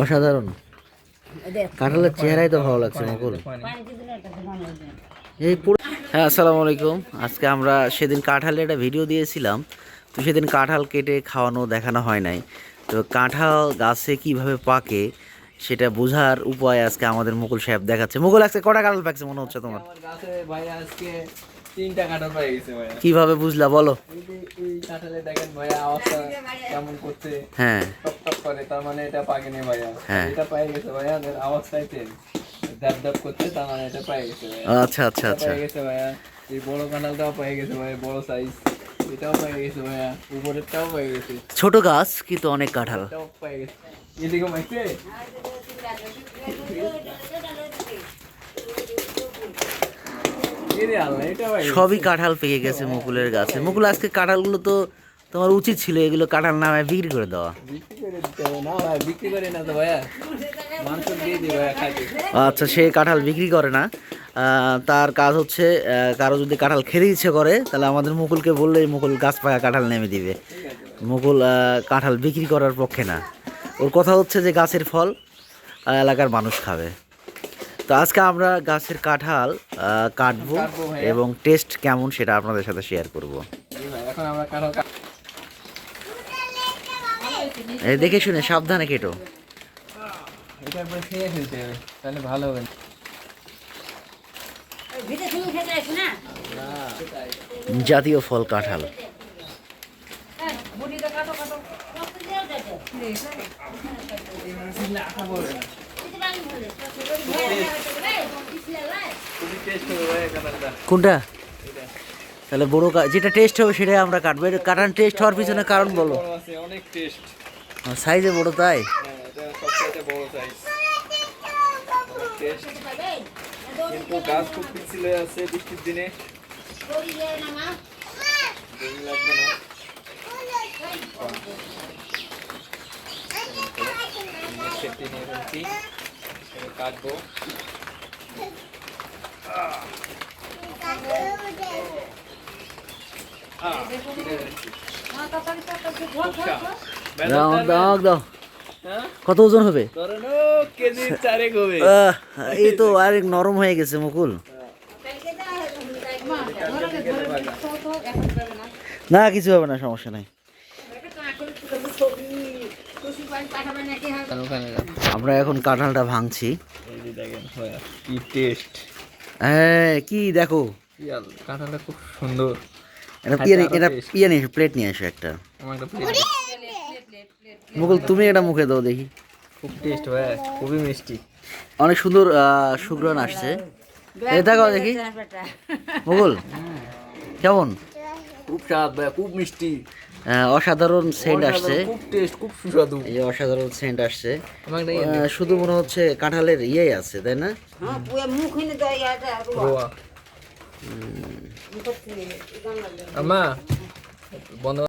অসাধারণ। কাঁঠালের চেহারাই তো ভালো লাগছে মুকুল। এই পুরো হ্যাঁ আসসালামু আলাইকুম। আজকে আমরা সেদিন কাঁঠালের একটা ভিডিও দিয়েছিলাম। তো সেদিন কাঁঠাল কেটে খাওয়ানো দেখানো হয় নাই। তো কাঁঠাল গাছে কীভাবে পাকে সেটা বোঝার উপায় আজকে আমাদের মুকুল সাহেব দেখাচ্ছে। মুকুল আজকে কটা কাঁঠাল পাকছে মনে হচ্ছে তোমার? গাছে ভাই আজকে তিনটা কাঁঠাল পেয়ে গেছে ভাইয়া। কীভাবে বুঝলা বলো। এই কাঁঠালে দেখেন ভাইয়া আওয়াজটা কেমন করছে। হ্যাঁ। টপ টপ করে তার মানে এটা পাকেনি ভাইয়া। হ্যাঁ। এটা পেয়ে গেছে ভাইয়া আওয়াজটাই চেঞ্জ দাব দাব করছে তার মানে এটা পেয়ে গেছে ভাইয়া। আচ্ছা আচ্ছা আচ্ছা। পেয়ে গেছে ভাইয়া। এই বড় কাঁঠালটাও পেয়ে গেছে ভাইয়া বড় সাইজ এটাও পেয়ে গেছে ভাইয়া উপরেরটাও পেয়ে গেছে। ছোট গাছ কিন্তু অনেক কাঁঠাল। এটাও পেয়ে গেছে। এদিকে মাইছে এরে আল্লাহ এটা পেয়ে গেছে। সবই কাঁঠাল পেকে গেছে মুকুলের গাছে। মুকুল আজকে কাঁঠালগুলো তো তোমার উচিত ছিল এগুলো কাঁঠাল নামে বিক্রি করে দেওয়া। আচ্ছা সে কাঁঠাল বিক্রি করে না। তার কাজ হচ্ছে কারও যদি কাঁঠাল খেতে ইচ্ছে করে তাহলে আমাদের মুকুলকে বললেই মুকুল গাছ পাকা কাঁঠাল নেমে দিবে। মুকুল কাঁঠাল বিক্রি করার পক্ষে না। ওর কথা হচ্ছে যে গাছের ফল এলাকার মানুষ খাবে। তো আজকে আমরা গাছের কাঁঠাল কাটবো এবং টেস্ট কেমন সেটা আপনাদের সাথে শেয়ার করব এই ভাই, এখন আমরা কাঁঠাল দেখে শুনে সাবধানে কেটো এটা একবার খেয়ে ফেলতে হবে তাহলে ভালো হবে ভিতরে তুমি খেতে আসো না জাতীয় ফল কাঁঠাল কাটো কাটো কোনটা? তাহলে বড় যেটা টেস্ট হবে সেটাই আমরা কাটবো। কাটান টেস্ট হওয়ার পিছনে কারণ বলো। সাইজে বড় তাই? কাটবো। দাও হ্যাঁ? কত ওজন হবে? এই তো আরেক নরম হয়ে গেছে মুকুল। না কিছু হবে না সমস্যা নাই। আমরা এখন কাঁঠালটা ভাঙছি। কি টেস্ট হ্যাঁ কি দেখো? কাঁঠালটা খুব সুন্দর। এটা পিয়ে এটা পিয়ে নিয়ে প্লেট নিয়ে এসো একটা। মুকুল তুমি এটা মুখে দাও দেখি। খুব টেস্ট ভাইয়া খুবই মিষ্টি। অনেক সুন্দর সুগ্রান আসছে। এই দেখাও দেখি। মুকুল কেমন? খুব স্বাদ খুব মিষ্টি। অসাধারণ সেন্ট আসছে। খুব টেস্ট খুব সুস্বাদু। এই অসাধারণ সেন্ট আসছে। ইয়ে শুধু মনে হচ্ছে কাঁঠালের ইয়ে আছে তাই না? হ্যাঁ আমা বন্ধ